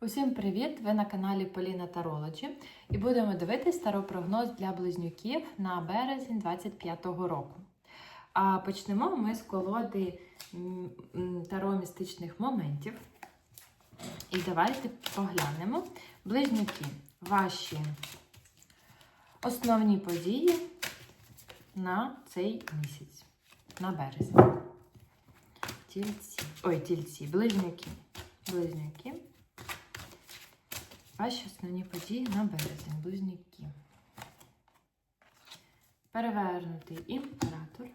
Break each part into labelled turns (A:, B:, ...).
A: Усім привіт! Ви на каналі Поліна Тарологі і будемо дивитись старопрогноз для близнюків на березень 25-го року. А почнемо ми з колоди таро містичних моментів. І давайте поглянемо. Близнюки, ваші основні події на цей місяць, на березень. Тільці. Ой, тільці, близнюки. Близнюки. Ваші основні події на березень, близнюки. Перевернутий імператор.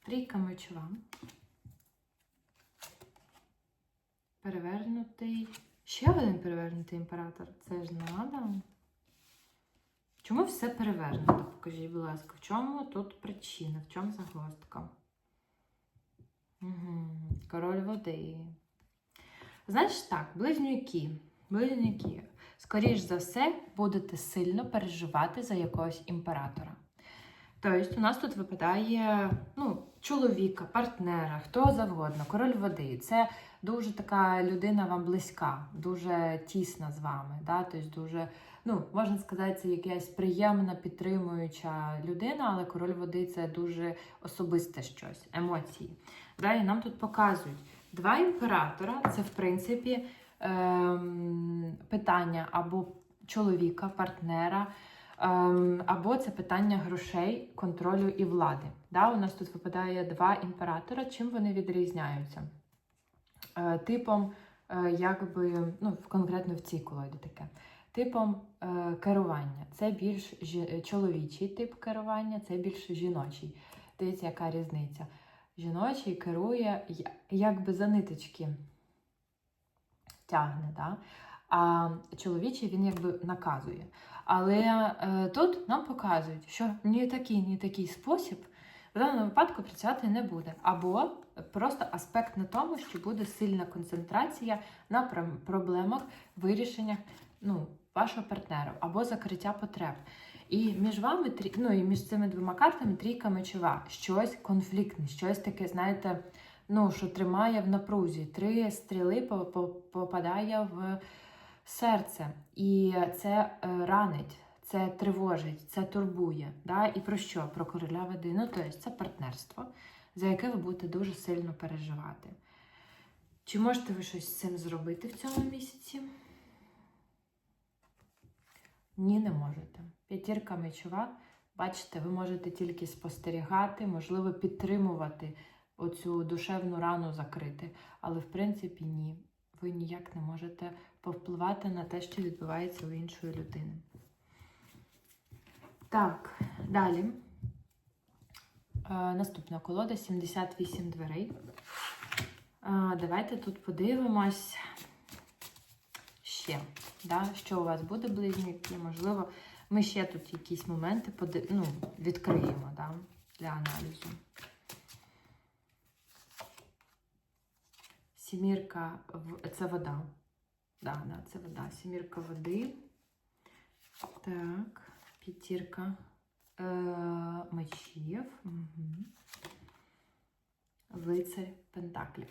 A: Трійка мечова. Перевернутий. Ще один перевернутий імператор. Це ж треба. Чому все перевернуто? Покажіть, будь ласка, в чому тут причина, в чому загвоздка? Угу. Король води. Значить так, близнюки, близнюки, скоріш за все, будете сильно переживати за якогось імператора. Тобто, у нас тут випадає ну, чоловіка, партнера, хто завгодно, король води. Це дуже така людина вам близька, дуже тісна з вами. Да? Тобто дуже, ну, можна сказати, це якась приємна, підтримуюча людина, але король води це дуже особисте щось, емоції. Да? І нам тут показують. Два імператора це, в принципі, ем, питання або чоловіка, партнера, ем, або це питання грошей, контролю і влади. Да? У нас тут випадає два імператора. Чим вони відрізняються? Е, типом, е, якби, ну, конкретно в цій колоді таке. Типом е, керування. Це більш жі- чоловічий тип керування, це більш жіночий. Дивіться, яка різниця жіночий керує якби за ниточки тягне, да? а чоловічий він якби наказує. Але е, тут нам показують, що ні такий, ні такий спосіб в даному випадку працювати не буде. Або просто аспект на тому, що буде сильна концентрація на проблемах, вирішеннях ну, вашого партнера, або закриття потреб. І між вами ну, і між цими двома картами трійка мечова, щось конфліктне, щось таке, знаєте, ну, що тримає в напрузі. Три стріли по- по- попадає в серце. І це е, ранить, це тривожить, це турбує. Да? І про що? Про короля води. Ну, тобто це партнерство, за яке ви будете дуже сильно переживати. Чи можете ви щось з цим зробити в цьому місяці? Ні, не можете. П'ятірка мечова. Бачите, ви можете тільки спостерігати, можливо, підтримувати оцю душевну рану закрити. Але в принципі ні. Ви ніяк не можете повпливати на те, що відбувається у іншої людини. Так, далі. Е, наступна колода 78 дверей. Е, давайте тут подивимось ще, да, що у вас буде близнюки. Можливо, ми ще тут якісь моменти поди- ну, відкриємо да, для аналізу. Сімірка це вода. Да, да, це вода. Сімірка води. Так, п'ятірка е- мечів. Угу. Лицар Пентаклів.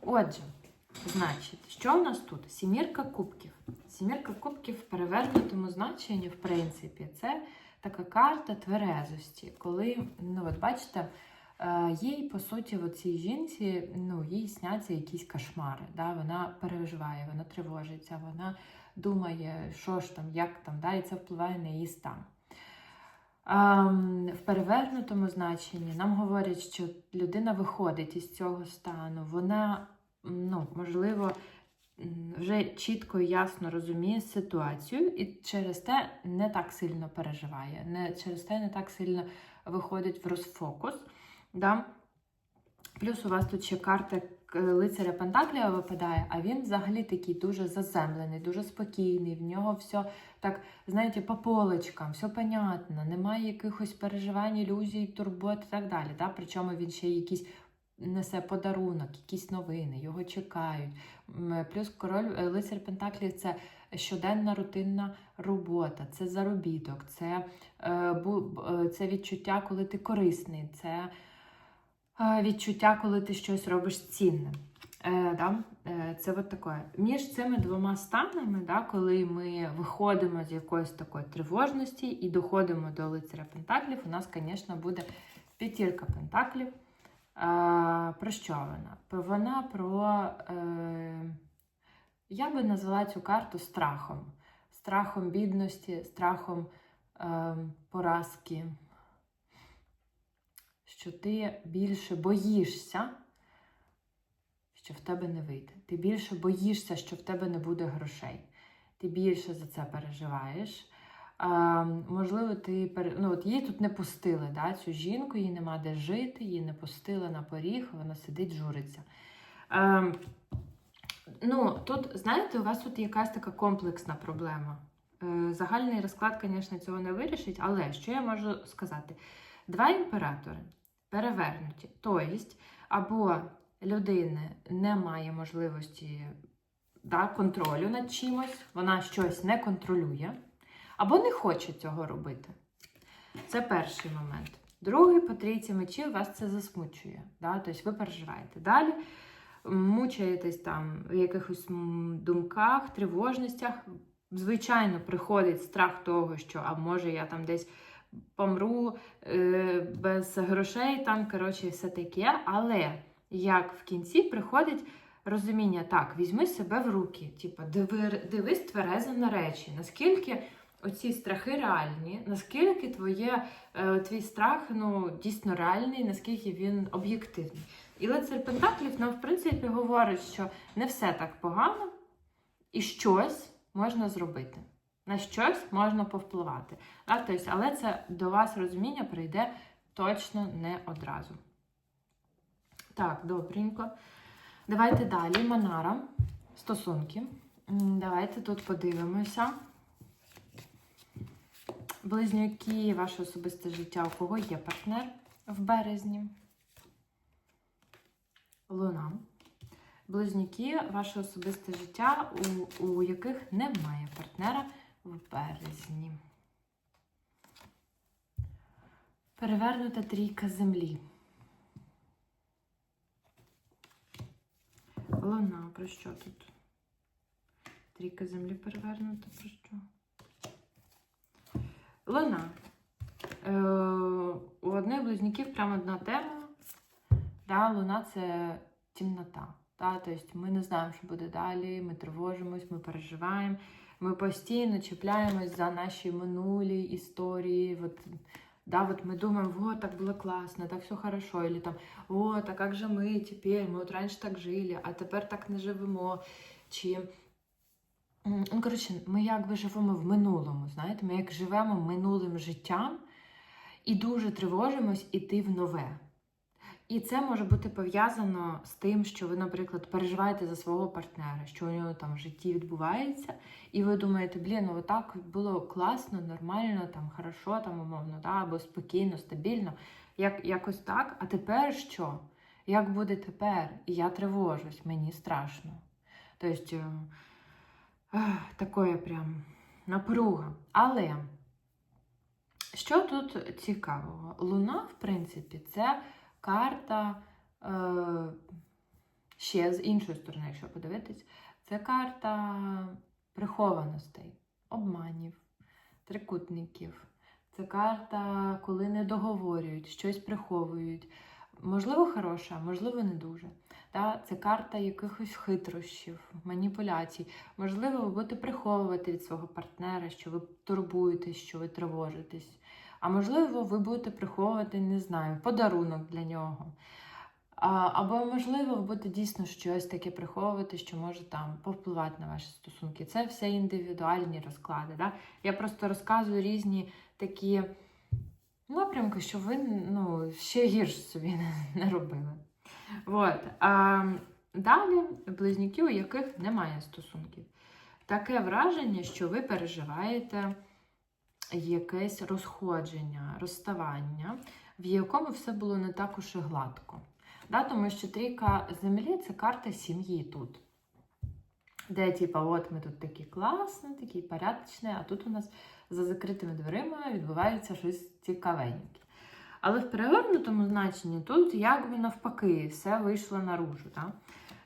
A: Отже, значить, що у нас тут? Сімірка кубків. Сімірка кубків в перевернутому значенні, в принципі, це така карта тверезості. Коли, ну от бачите, е, їй, по суті, цій жінці, ну, їй сняться якісь кошмари. Да? Вона переживає, вона тривожиться, вона думає, що ж там, як там, да? і це впливає на її стан. Ам, в перевернутому значенні нам говорять, що людина виходить із цього стану, вона, ну, можливо, вже чітко і ясно розуміє ситуацію і через те не так сильно переживає, не, через те не так сильно виходить в розфокус. Да? Плюс у вас тут ще карта лицаря Пентаклія випадає, а він взагалі такий дуже заземлений, дуже спокійний. В нього все так, знаєте, по полочкам, все понятно, немає якихось переживань, ілюзій, турбот і так далі. Да? Причому він ще якийсь несе подарунок, якісь новини, його чекають. Плюс король е, лицар Пентаклів це щоденна рутинна робота, це заробіток, це, е, е, це відчуття, коли ти корисний, це відчуття, коли ти щось робиш цінне. Це от таке. Між цими двома станами, коли ми виходимо з якоїсь такої тривожності і доходимо до лицаря Пентаклів, у нас, звісно, буде п'ятірка Пентаклів. Про що вона? Вона про. Е, я би назвала цю карту страхом. Страхом бідності, страхом е, поразки. Що ти більше боїшся, що в тебе не вийде. Ти більше боїшся, що в тебе не буде грошей. Ти більше за це переживаєш. Можливо, ти ну, от її тут не пустили, да, цю жінку, їй нема де жити, її не пустили на поріг, вона сидить, журиться. А, ну, тут, знаєте, у вас тут якась така комплексна проблема. Е, Загальний розклад, звісно, цього не вирішить, але що я можу сказати? Два імператори перевернуті. Тобто, або людини немає можливості да, контролю над чимось, вона щось не контролює, або не хоче цього робити. Це перший момент. Другий по трійці мечів вас це засмучує. Да? Тобто ви переживаєте. Далі мучаєтесь там в якихось думках, тривожностях. Звичайно, приходить страх того, що а може я там десь помру е, без грошей, там, коротше, все таке. Але як в кінці приходить розуміння, так, візьми себе в руки, типу, диви, дивись тверезо на речі, наскільки оці страхи реальні, наскільки твоє, е, твій страх ну, дійсно реальний, наскільки він об'єктивний. І лицар Пентаклів нам, в принципі, говорить, що не все так погано, і щось можна зробити. На щось можна повпливати. Так? Тобто, але це до вас розуміння прийде точно не одразу. Так, добренько. Давайте далі. Манара. Стосунки. Давайте тут подивимося. Близнюки, ваше особисте життя, у кого є партнер в березні. Луна. Близнюки, ваше особисте життя, у, у яких немає партнера в березні. Перевернута трійка землі. Луна, про що тут? Трійка землі перевернута, про що? Луна. Е, у одних близнюків прямо одна тема. Да, луна це темнота. Да? Тобто ми не знаємо, що буде далі, ми тривожимось, ми переживаємо. Ми постійно чіпляємось за наші минулі історії. От, да, вот мы думаем, вот, так было классно, так все хорошо, или там, вот, а как же ми тепер, ми от раніше так жили, а тепер так не живемо. Чи, ну, коротше, ми якби живемо в минулому, знаєте, ми як живемо минулим життям і дуже тривожимось іти в нове. І це може бути пов'язано з тим, що ви, наприклад, переживаєте за свого партнера, що у нього там в житті відбувається, і ви думаєте, блін, ну отак було класно, нормально, там хорошо, там умовно, да, або спокійно, стабільно, як, якось так. А тепер що? Як буде тепер? І я тривожусь, мені страшно. Тобто, ех, такое прям напруга. Але що тут цікавого? Луна, в принципі, це карта е, ще з іншої сторони, якщо подивитись, це карта прихованостей, обманів, трикутників. Це карта, коли не договорюють, щось приховують. Можливо, хороша, можливо, не дуже. Та? Це карта якихось хитрощів, маніпуляцій. Можливо, ви будете приховувати від свого партнера, що ви турбуєтесь, що ви тривожитесь. А можливо, ви будете приховувати, не знаю, подарунок для нього. А, або, можливо, ви будете дійсно щось таке приховувати, що може там повпливати на ваші стосунки. Це все індивідуальні розклади. Да? Я просто розказую різні такі напрямки, що ви ну, ще гірше собі не, робили. От. А, далі близнюки, у яких немає стосунків. Таке враження, що ви переживаєте якесь розходження, розставання, в якому все було не так уж і гладко. Да, тому що трійка землі це карта сім'ї тут. Де, типа, от ми тут такі класні, такі порядочні, а тут у нас за закритими дверима відбувається щось цікавеньке. Але в перевернутому значенні тут якби навпаки все вийшло наружу. Да?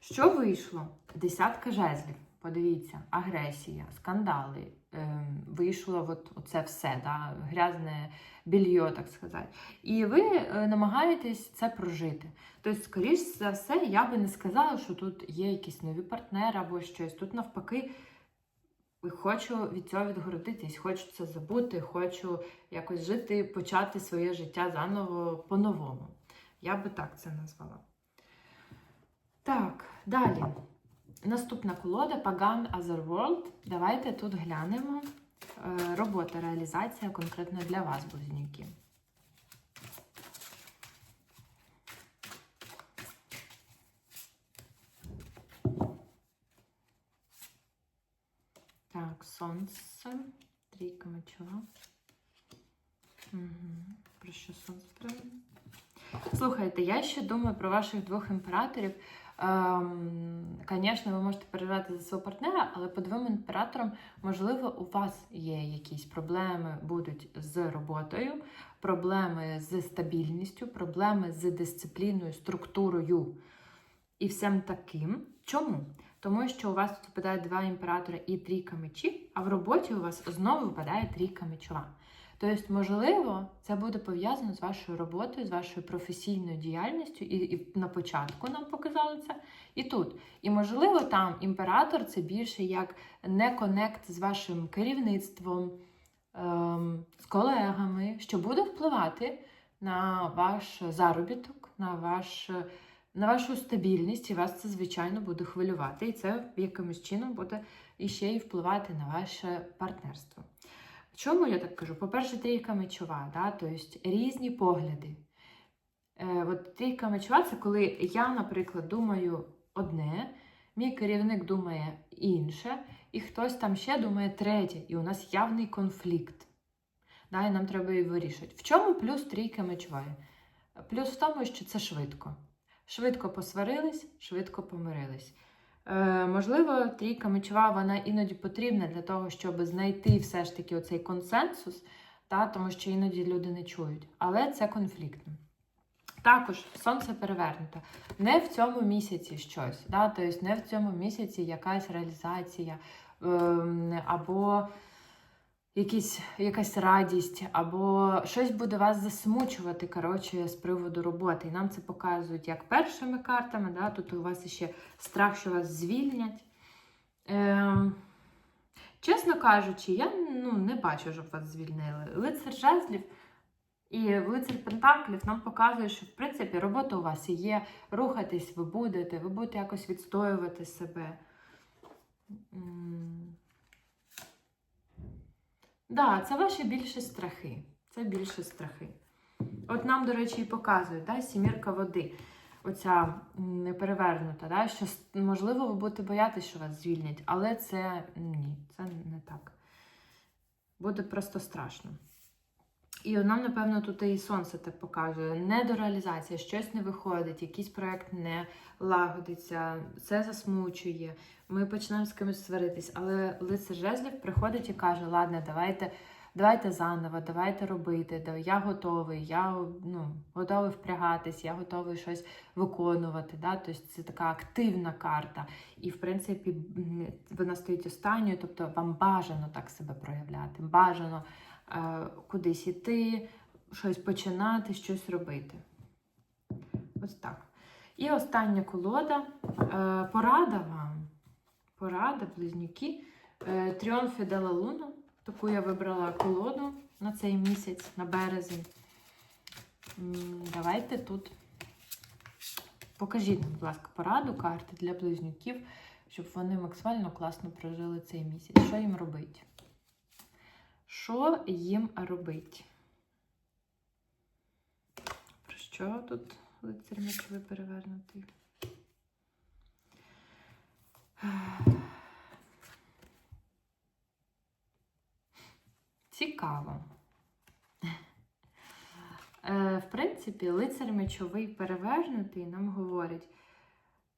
A: Що вийшло? Десятка жезлів. Подивіться, агресія, скандали. Ем, вийшло от, оце все, да, грязне більйо, так сказати. І ви е, намагаєтесь це прожити. Тобто, скоріш за все, я би не сказала, що тут є якісь нові партнери або щось. Тут навпаки. Хочу від цього відгородитись, хочу це забути, хочу якось жити, почати своє життя заново по-новому. Я би так це назвала. Так, далі. Наступна колода Pagan Other World. Давайте тут глянемо. Е, Робота, реалізація конкретно для вас, близнюки. Так, сонце. Трійка мечова. Угу. Про що сонце треба? Слухайте, я ще думаю про ваших двох імператорів. Звісно, ви можете переживати за свого партнера, але по двом імператорам, можливо, у вас є якісь проблеми будуть з роботою, проблеми з стабільністю, проблеми з дисципліною, структурою і всім таким. Чому? Тому що у вас тут випадає два імператора і трійка мечів, а в роботі у вас знову випадає трійка мечова. Тобто, можливо, це буде пов'язано з вашою роботою, з вашою професійною діяльністю, і, і на початку нам показали це, і тут. І, можливо, там імператор це більше як не конект з вашим керівництвом, ем, з колегами, що буде впливати на ваш заробіток, на ваш. На вашу стабільність і вас це, звичайно, буде хвилювати, і це якимось чином буде іще і впливати на ваше партнерство. Чому я так кажу? По-перше, трійка мечова, да? тобто різні погляди. Е, от Трійка мечова це коли я, наприклад, думаю одне, мій керівник думає інше, і хтось там ще думає третє, і у нас явний конфлікт. Да? І нам треба її вирішити. В чому плюс трійка мечової? Плюс в тому, що це швидко. Швидко посварились, швидко помирились. Е, можливо, трійка мечова вона іноді потрібна для того, щоб знайти все ж таки оцей консенсус, та, тому що іноді люди не чують. Але це конфліктно. Також сонце перевернуто. Не в цьому місяці щось, да? тобто не в цьому місяці якась реалізація е, або якісь, якась радість, або щось буде вас засмучувати коротше, з приводу роботи. І нам це показують як першими картами. Да? Тут у вас ще страх, що вас звільнять. Ем, Чесно кажучи, я ну, не бачу, щоб вас звільнили. Лицар жезлів і лицар Пентаклів нам показує, що в принципі робота у вас є, рухатись ви будете, ви будете якось відстоювати себе. Да, це ваші більше страхи. Це більше страхи. От нам, до речі, і показують, да, сімірка води, оця неперевернута, да, що, можливо, ви будете боятися, що вас звільнять, але це ні, це не так. Буде просто страшно. І нам, напевно, тут і сонце так показує. Недореалізація, щось не виходить, якийсь проєкт не лагодиться, це засмучує. Ми почнемо з кимось сваритись, але лицар жезлів приходить і каже: Ладно, давайте давайте заново, давайте робити. Я готовий, я ну, готовий впрягатись, я готовий щось виконувати. Да? Тобто це така активна карта. І, в принципі, вона стоїть останньою, тобто вам бажано так себе проявляти, бажано. Е, кудись іти, щось починати, щось робити. Ось так. І остання колода. Е, порада вам. Порада, близнюки. Е, Тріон Фідела Луна. Таку я вибрала колоду на цей місяць, на березень. Давайте тут покажіть, будь ласка, пораду карти для близнюків, щоб вони максимально класно прожили цей місяць. Що їм робити? Що їм робити? Про що тут лицар мечовий перевернутий? Цікаво. Е, в принципі, лицар мечовий перевернутий нам говорить,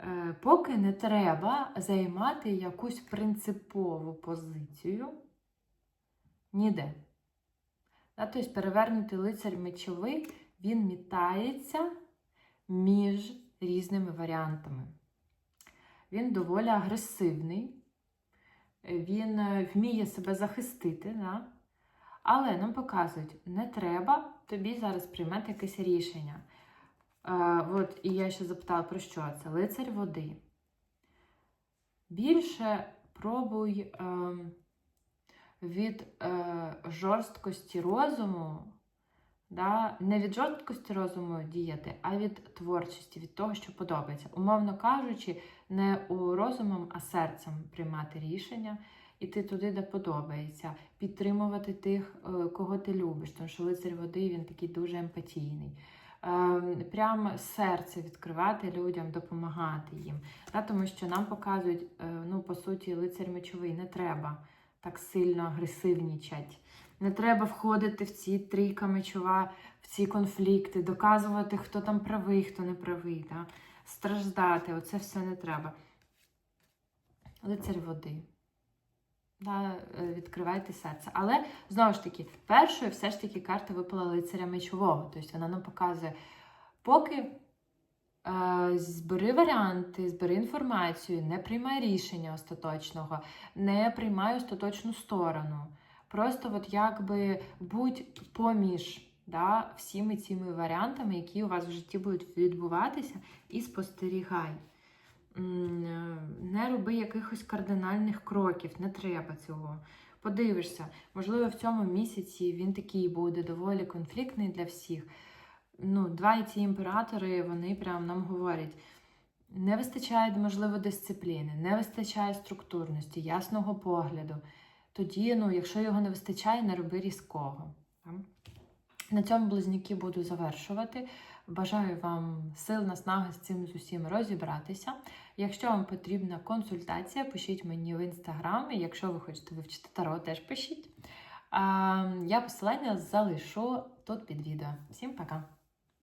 A: е, поки не треба займати якусь принципову позицію ніде. Тобто перевернутий лицар мечовий, він мітається між різними варіантами. він доволі агресивний, він е, вміє себе захистити. Да? Але нам показують, не треба тобі зараз приймати якесь рішення. Е, от, і я ще запитала, про що це? Лицарь води. Більше пробуй е, від е, жорсткості розуму, да, не від жорсткості розуму діяти, а від творчості, від того, що подобається. Умовно кажучи, не у розумом, а серцем приймати рішення, іти туди, де подобається, підтримувати тих, е, кого ти любиш, тому що лицар води він такий дуже емпатійний. Ем, Прямо серце відкривати людям, допомагати їм. Тому що нам показують, е, ну, по суті, лицар мечовий не треба так сильно агресивнічать. Не треба входити в ці трійка мечова, в ці конфлікти, доказувати, хто там правий, хто не правий. Да? Страждати, оце все не треба. Лицар води. Да, е, відкривайте серце. Але знову ж таки, першою все ж таки карта випала лицаря мечового. Тобто вона нам показує, поки збери варіанти, збери інформацію, не приймай рішення остаточного, не приймай остаточну сторону. Просто от якби будь поміж да, всіми цими варіантами, які у вас в житті будуть відбуватися, і спостерігай. Е, Не роби якихось кардинальних кроків, не треба цього. Подивишся, можливо, в цьому місяці він такий буде доволі конфліктний для всіх. Ну, два і ці імператори, вони прям нам говорять. Не вистачає, можливо, дисципліни, не вистачає структурності, ясного погляду. Тоді, ну, якщо його не вистачає, не роби різкого. На цьому близнюки буду завершувати. Бажаю вам сил, наснаги з цим з усім розібратися. Якщо вам потрібна консультація, пишіть мені в інстаграмі. Якщо ви хочете вивчити таро, теж пишіть. Я посилання залишу тут під відео. Всім пока!